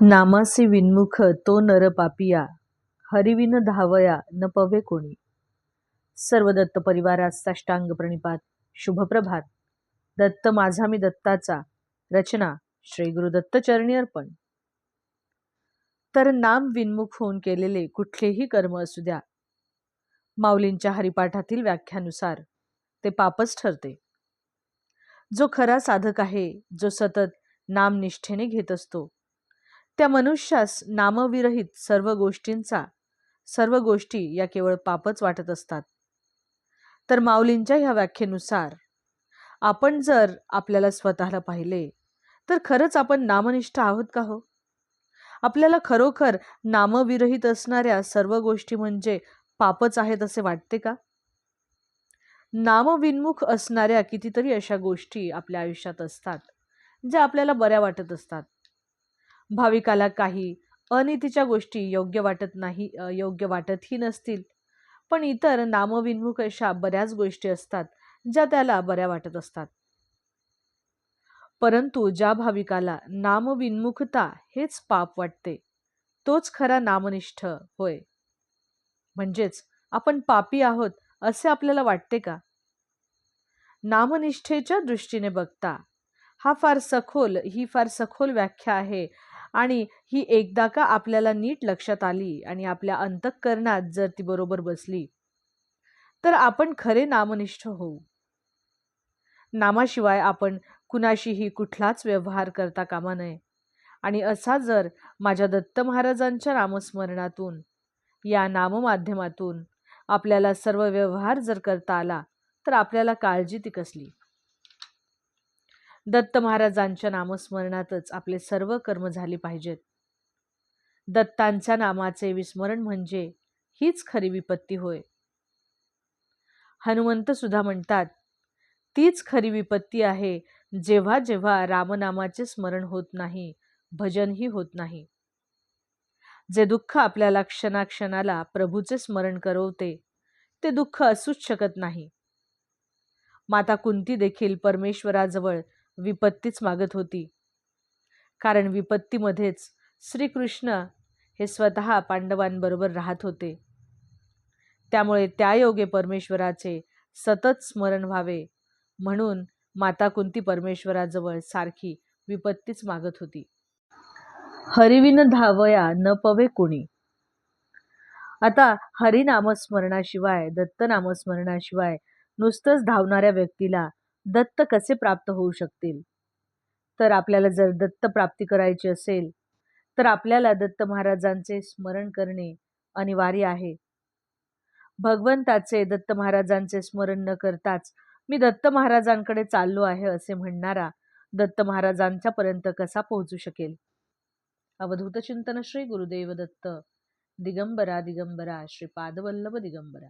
नामासी विन्मुख तो नर पापिया हरिविन धावया न पवे कोणी. सर्व दत्त परिवारास साष्टांग प्रणिपात शुभप्रभात. दत्त माझा मी दत्ताचा रचना श्री गुरुदत्त चरणी अर्पण. तर नाम विन्मुख होऊन केलेले कुठलेही कर्म असू द्या. माऊलींच्या हरिपाठातील व्याख्यानुसार ते पापच ठरते. जो खरा साधक आहे जो सतत नामनिष्ठेने घेत असतो त्या मनुष्यास नामविरहित सर्व गोष्टींचा सर्व गोष्टी या केवळ पापच वाटत असतात. तर माऊलींच्या ह्या व्याख्येनुसार आपण जर आपल्याला स्वतःला पाहिले तर खरंच आपण नामनिष्ठ आहोत का हो? आपल्याला खरोखर नामविरहित असणाऱ्या सर्व गोष्टी म्हणजे पापच आहेत असे वाटते का? नामविन्मुख असणाऱ्या कितीतरी अशा गोष्टी आपल्या आयुष्यात असतात ज्या आपल्याला बऱ्या वाटत असतात. भाविकाला काही अनितीच्या गोष्टी योग्य वाटत नाही योग्य वाटतही नसतील. पण इतर नामविन्मुख अशा बऱ्याच गोष्टी असतात ज्या त्याला बऱ्या वाटत असतात. परंतु ज्या भाविकाला नामविन्मुखता हेच पाप वाटते तोच खरा नामनिष्ठ होय. म्हणजेच आपण पापी आहोत असे आपल्याला वाटते का? नामनिष्ठेच्या दृष्टीने बघता हा फार सखोल ही फार सखोल व्याख्या आहे आणि ही एकदा का आपल्याला नीट लक्षात आली आणि आपल्या अंतःकरणात जर ती बरोबर बसली तर आपण खरे नामनिष्ठ होऊ. नामाशिवाय आपण कुणाशीही कुठलाच व्यवहार करता कामा नये. आणि असा जर माझ्या दत्त महाराजांच्या नामस्मरणातून या नाममाध्यमातून आपल्याला सर्व व्यवहार जर करता आला तर आपल्याला काळजी ती कसली? दत्त महाराजांच्या नामस्मरणातच आपले सर्व कर्म झाले पाहिजेत. दत्तांच्या नामाचे विस्मरण म्हणजे हीच खरी विपत्ती होय. हनुमंत सुद्धा म्हणतात तीच खरी विपत्ती आहे जेव्हा जेव्हा रामनामाचे स्मरण होत नाही भजनही होत नाही. जे दुःख आपल्याला क्षणाक्षणाला प्रभूचे स्मरण करवते ते दुःख असूच शकत नाही. माता कुंती देखील परमेश्वराजवळ विपत्तीच मागत होती. कारण विपत्तीमध्येच श्रीकृष्ण हे स्वतः पांडवांबरोबर राहत होते. त्यामुळे त्या योगे परमेश्वराचे सतत स्मरण व्हावे म्हणून माता कुंती परमेश्वराजवळ सारखी विपत्तीच मागत होती. हरिविन धावया न पवे कुणी. आता हरिनामस्मरणाशिवाय दत्त नामस्मरणाशिवाय नुसतंच धावणाऱ्या व्यक्तीला दत्त कसे प्राप्त होऊ शकतील? तर आपल्याला जर दत्त प्राप्ती करायची असेल तर आपल्याला दत्त महाराजांचे स्मरण करणे अनिवार्य आहे. भगवंताचे दत्त महाराजांचे स्मरण न करताच मी दत्त महाराजांकडे चाललो आहे असे म्हणणारा दत्त महाराजांच्या पर्यंत कसा पोहोचू शकेल? अवधूत चिंतन श्री गुरुदेव दत्त. दिगंबरा दिगंबरा. श्री पादवल्लभ दिगंबरा.